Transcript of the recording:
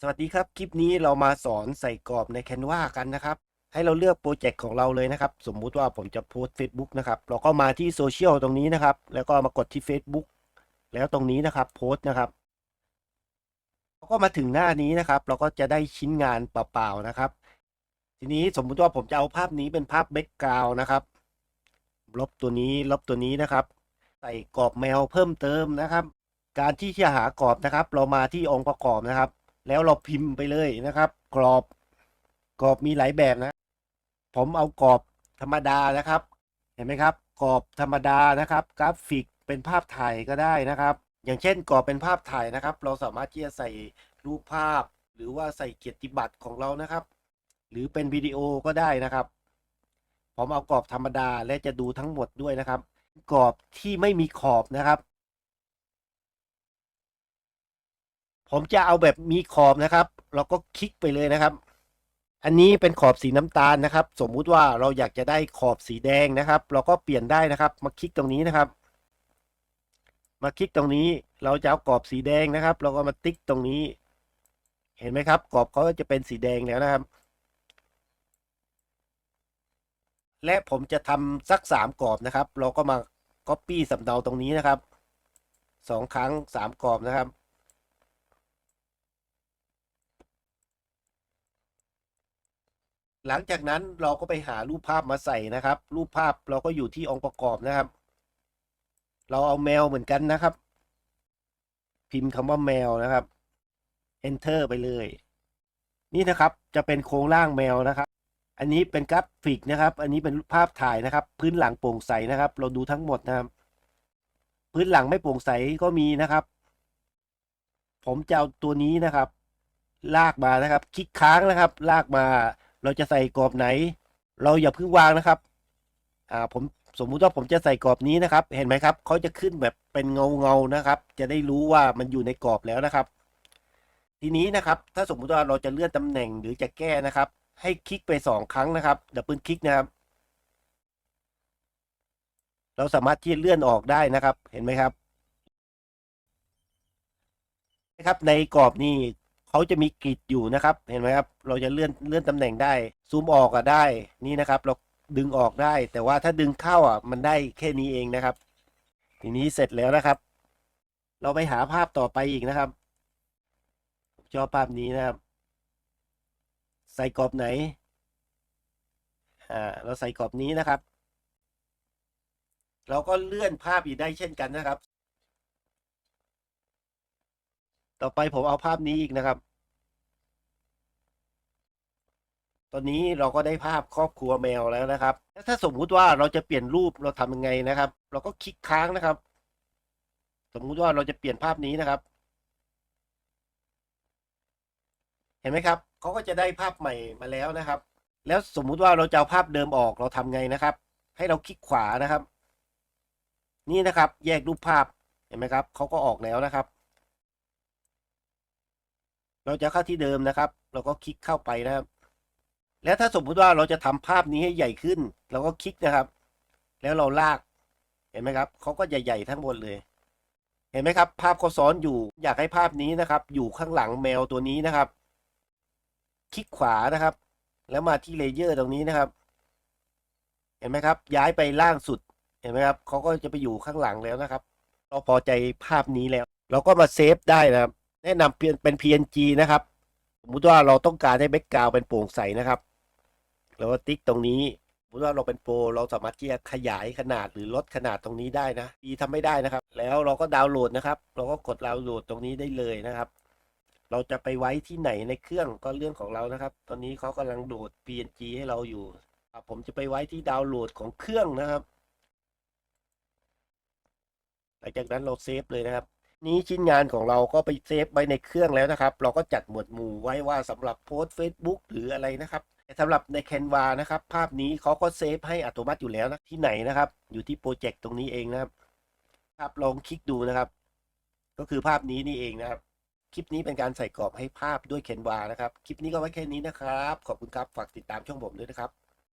สวัสดีครับ คลิปนี้เรามาสอนใส่กรอบใน Canva กันนะครับ ให้เราเลือกโปรเจกต์ของเราเลยนะครับ สมมุติว่าผมจะโพสต์ Facebook นะครับ เราก็มาที่โซเชียลตรงนี้นะครับ แล้วก็มากดที่ Facebook แล้วตรงนี้นะครับโพสต์นะครับเราก็มาถึงหน้านี้นะครับ เราก็จะได้ชิ้นงานเปล่าๆนะครับ ทีนี้สมมุติว่าผมจะเอาภาพนี้เป็นภาพแบ็กกราวนะครับ ลบตัวนี้ลบตัวนี้นะครับ ใส่กรอบแมวเพิ่มเติมนะครับ การที่จะหากรอบนะครับ เรามาที่องค์ประกอบนะครับ แล้วเราพิมพ์ไปเลยนะครับ กรอบกรอบมีหลายแบบนะ ผมเอากรอบธรรมดานะครับ เห็นไหมครับ กรอบธรรมดานะครับ กราฟิกเป็นภาพถ่ายก็ได้นะครับ อย่างเช่นกรอบเป็นภาพถ่ายนะครับ เราสามารถที่จะใส่รูปภาพ หรือว่าใส่เกียรติบัตรของเรานะครับ หรือเป็นวิดีโอก็ได้นะครับ ผมเอากรอบธรรมดาและจะดูทั้งหมดด้วยนะครับ กรอบที่ไม่มีขอบนะครับ ผมจะเอาแบบมีขอบนะครับ เราก็คลิกไปเลยนะครับ อันนี้เป็นขอบสีน้ำตาลนะครับ สมมุติว่าเราอยากจะได้ขอบสีแดงนะครับ เราก็เปลี่ยนได้นะครับ มาคลิกตรงนี้นะครับ มาคลิกตรงนี้เราจะเอากรอบสีแดงนะครับ เราก็มาติ๊กตรงนี้ เห็นไหมครับ กรอบเขาจะเป็นสีแดงแล้วนะครับ และผมจะทำสักสามกรอบนะครับ เราก็มา Copy สำเนาตรงนี้นะครับสองครั้งสามกรอบนะครับ หลังจากนั้นเราก็ไปหารูปภาพมาใส่นะครับ รูปภาพเราก็อยู่ที่องค์ประกอบนะครับ เราเอาแมวเหมือนกันนะครับ พิมพ์คำว่าแมวนะครับ enter ไปเลย นี่นะครับจะเป็นโครงร่างแมวนะครับ อันนี้เป็นกราฟิกนะครับ อันนี้เป็นภาพถ่ายนะครับ พื้นหลังโปร่งใสนะครับ เราดูทั้งหมดนะครับ พื้นหลังไม่โปร่งใสก็มีนะครับ ผมจะเอาตัวนี้นะครับ ลากมานะครับ คลิกค้างนะครับ ลากมา เราจะใส่กรอบไหน เราอย่าเพิ่งวางนะครับ อ่าผมสมมุติว่าผมจะใส่กรอบนี้นะครับ เห็นไหมครับเขาจะขึ้นแบบเป็นเงาเงานะครับ จะได้รู้ว่ามันอยู่ในกรอบแล้วนะครับ ทีนี้นะครับ ถ้าสมมุติว่าเราจะเลื่อนตำแหน่งหรือจะแก้นะครับ ให้คลิกไปสองครั้งนะครับดับเบิลคลิกนะครับ เราสามารถที่จะเลื่อนออกได้นะครับ เห็นไหมครับนะครับในกรอบนี้ เขาจะมีกริดอยู่นะครับ เห็นไหมครับ เราจะเลื่อนเลื่อนตำแหน่งได้ ซูมออกอะได้ นี่นะครับ เราดึงออกได้ แต่ว่าถ้าดึงเข้าอะ มันได้แค่นี้เองนะครับ ทีนี้เสร็จแล้วนะครับ เราไปหาภาพต่อไปอีกนะครับ ชอบภาพนี้นะครับ ใส่กรอบไหน อ่า เราใส่กรอบนี้นะครับ เราก็เลื่อนภาพอีกได้เช่นกันนะครับต่อไปผมเอาภาพนี้อีกนะครับ ตอนนี้เราก็ได้ภาพครอบครัวแมวแล้วนะครับแล้วถ้าสมมุติว่าเราจะเปลี่ยนรูปเราทำยังไงนะครับ เราก็คลิกค้างนะครับ สมมุติว่าเราจะเปลี่ยนภาพนี้นะครับ เห็นไหมครับเขาก็จะได้ภาพใหม่มาแล้วนะครับ แล้วสมมุติว่าเราจะเอาภาพเดิมออกเราทำไงนะครับ ให้เราคลิกขวานะครับ นี่นะครับ แยกรูปภาพเห็นไหมครับเขาก็ออกแล้วนะครับ เราจะเข้าที่เดิมนะครับ เราก็คลิกเข้าไปนะครับ แล้วถ้าสมมุติว่าเราจะทำภาพนี้ให้ใหญ่ขึ้น เราก็คลิกนะครับ แล้วเราลากเห็นไหมครับเขาก็ใหญ่ๆทั้งหมดเลย เห็นไหมครับ ภาพเขาซ้อนอยู่อยากให้ภาพนี้นะครับ อยู่ข้างหลังแมวตัวนี้นะครับ คลิกขวานะครับ แล้วมาที่เลเยอร์ตรงนี้นะครับ เห็นไหมครับ ย้ายไปล่างสุดเห็นไหมครับเขาก็จะไปอยู่ข้างหลังแล้วนะครับ เราพอใจภาพนี้แล้ว เราก็มาเซฟได้นะครับ แนะนำเป็นเป็น PNG นะครับสมมติว่าเราต้องการให้แบ็กกราวเป็นโปร่งใสนะครับ เราก็ติ๊กตรงนี้สมมติว่าเราเป็นโปรเราสามารถที่จะขยายขนาดหรือลดขนาดตรงนี้ได้นะดีทำไม่ได้นะครับ แล้วเราก็ดาวน์โหลดนะครับ เราก็กดดาวน์โหลดตรงนี้ได้เลยนะครับ เราจะไปไว้ที่ไหนในเครื่องก็เรื่องของเรานะครับ ตอนนี้เขากำลังโหลด PNG ให้เราอยู่ผมจะไปไว้ที่ดาวน์โหลดของเครื่องนะครับ หลังจากนั้นเราเซฟเลยนะครับ นี้ชิ้นงานของเราก็ไปเซฟไว้ในเครื่องแล้วนะครับ เราก็จัดหมวดหมู่ไว้ว่าสำหรับโพสต์ Facebook หรืออะไรนะครับ สำหรับใน c a n วานะครับ ภาพนี้เขาก็เซฟให้อัตโนมัติอยู่แล้วนะที่ไหนนะครับ อยู่ที่โปรเจกต์ตรงนี้เองนะครับครับลองคลิกดูนะครับ ก็คือภาพนี้นี่เองนะครับ คลิปนี้เป็นการใส่กรอบให้ภาพด้วย c a n วานะครับ คลิปนี้ก็ไว้แค่นี้นะครับ ขอบคุณครับ ฝากติดตามช่องผมด้วยนะครับ